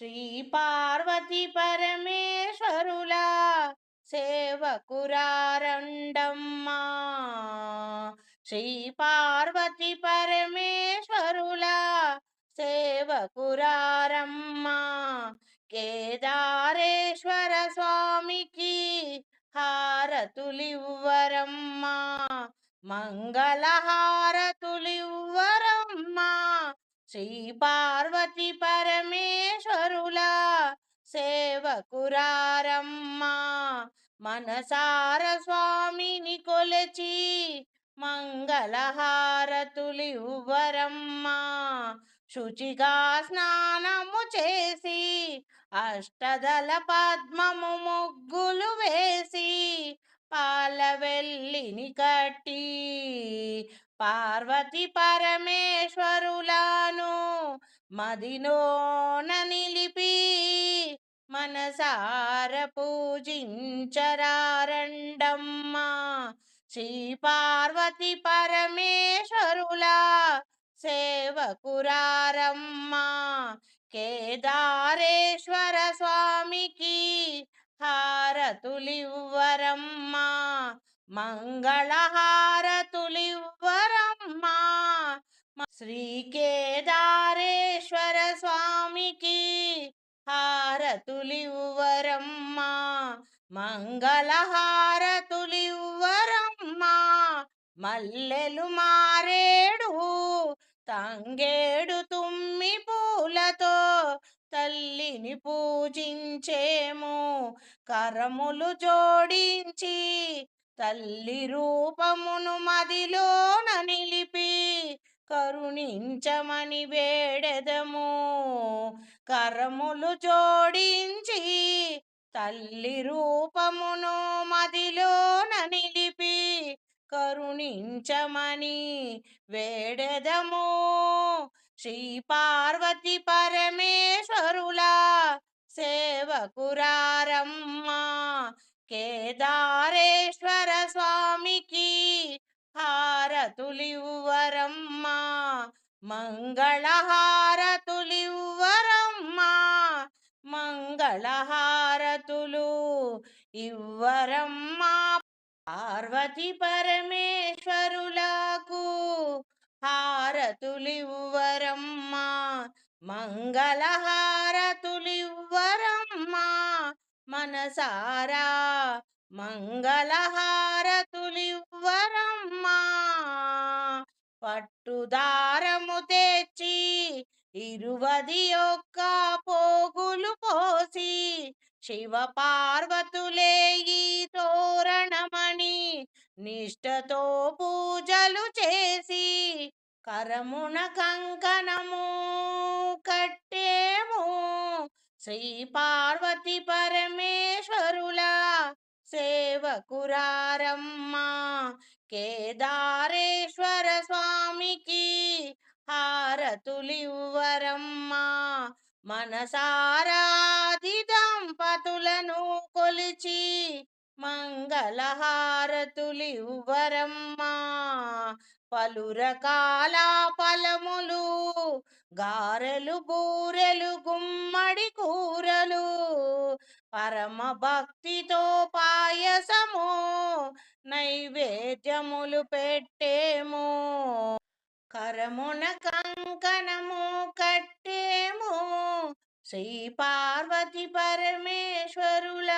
శ్రీ పార్వతి పరమేశ్వరులా సేవకురారండమ్మా. శ్రీ పార్వతి పరమేశ్వరులా సేవకురారమ్మా. కేదారేశ్వర స్వామికి హారతులివ్వరమ్మా. మంగళహారతులివ్వరమ్మా. శ్రీ పార్వతి పరమేశ్వరుల సేవకురారమ్మా. మనసార స్వామిని కొలచి మంగళహారతులివ్వరమ్మా శుచిగా స్నానము చేసి అష్టదల పద్మము ముగ్గులు వేసి పాలవెల్లిని కట్టి పార్వతి పరమేశ్వర మదినోన నిలిపి మనసార పూజించరారండమ్మా. శ్రీ పార్వతి పరమేశ్వరుల సేవకురారమ్మా. కేదారేశ్వర స్వామికి హారతులివ్వరమ్మా. మంగళహారతులివ్వరమ్మా. శ్రీ కేదారేశ్వర స్వామికి హారతులివ్వరమ్మా. మంగళహారతులివ్వరమ్మా. మల్లెలు మారేడు తంగేడు తుమ్మి పూలతో తల్లిని పూజించేము. కరములు జోడించి తల్లి రూపమును మదిలో కరుణించమని వేడెదము. కరములు జోడించి తల్లి రూపమును మదిలోన నిలిపి కరుణించమని వేడెదము. శ్రీ పార్వతి పరమేశ్వరుల సేవకురారమ్మా కేదారేశ్వర స్వామికి హారతులివ్వరమ్మా మంగళహారతులివ్వరమ్మా మంగళహారతులు ఇవ్వరమ్మా. పార్వతి పరమేశ్వరులకు హారతులివ్వరమ్మా. మంగళహారతులివ్వరమ్మా మనసారా మంగళహారతులివ్వరమ్మ పట్టుదారము తెచ్చి ఇరువది యొక్క పోగులు పోసి శివ పార్వతులే ఈ తోరణమణి నిష్టతో పూజలు చేసి కరమున కంకణము కట్టేము. శ్రీ పార్వతి పరమేశ్వరుల సేవకురారమ్మ కేదారేశ్వర స్వామికి హారతులివ్వరమ్మా. మనసారాది దంపతులను కొలిచి మంగళహారతులివ్వరమ్మా. పలు రకాల ఫలములు గారెలు బూరెలు గుమ్మడి కూరలు పరమ భక్తితో పాయసము నైవేద్యములు పెట్టేము. కరమున కంకణము కట్టేము. శ్రీ పార్వతి పరమేశ్వరుల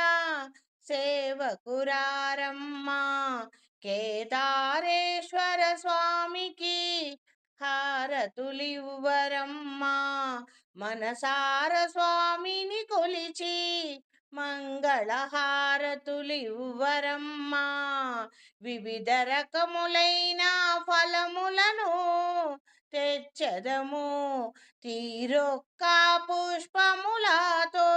సేవకురారమ్మా. కేదారేశ్వర స్వామికి హారతులివ్వరమ్మా. మనసార స్వామిని కొలిచి మంగళహారతులివ్వరమ్మా. వివిధ రకములైన ఫలములను తెచ్చదము. తీరొక్క పుష్పములతో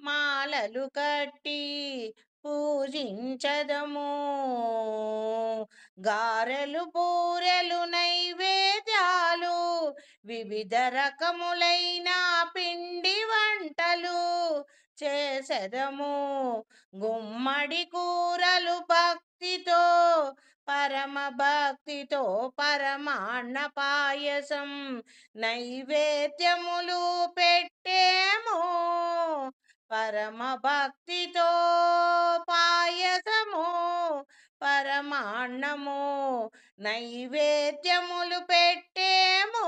మాలలు కట్టి పూజించదము. గారెలు బూరెలు నైవేద్యాలు వివిధ రకములైన పిండి వంటలు చేసెదము. గుమ్మడి కూరలు భక్తితో పరమ భక్తితో పరమాన్న పాయసం నైవేద్యములు పెట్టేము. పరమ భక్తితో పాయసము పరమాన్నము నైవేద్యములు పెట్టేము.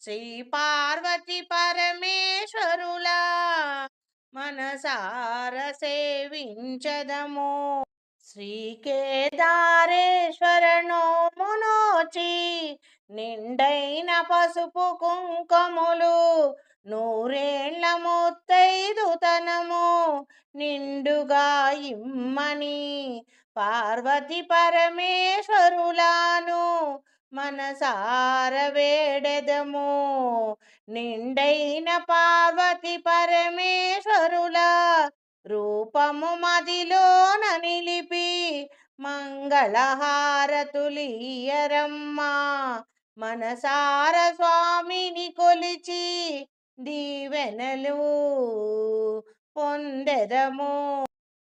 శ్రీ పార్వతి పరమేశ్వరుల మనసార సేవించదము. శ్రీ కేదారేశ్వర నోమునోచి నిండైన పసుపు కుంకుములు నూరేళ్ళ ముత్తైదుతనము నిండుగా ఇమ్మని పార్వతి పరమేశ్వరులాను మనసార వేడెదము. నిండైన పార్వతి పరమేశ్వరుల రూపము మదిలోన నిలిపి మంగళహారతులీయరమ్మా మనసార స్వామిని కొలిచి దీవెనలు పొందెదము.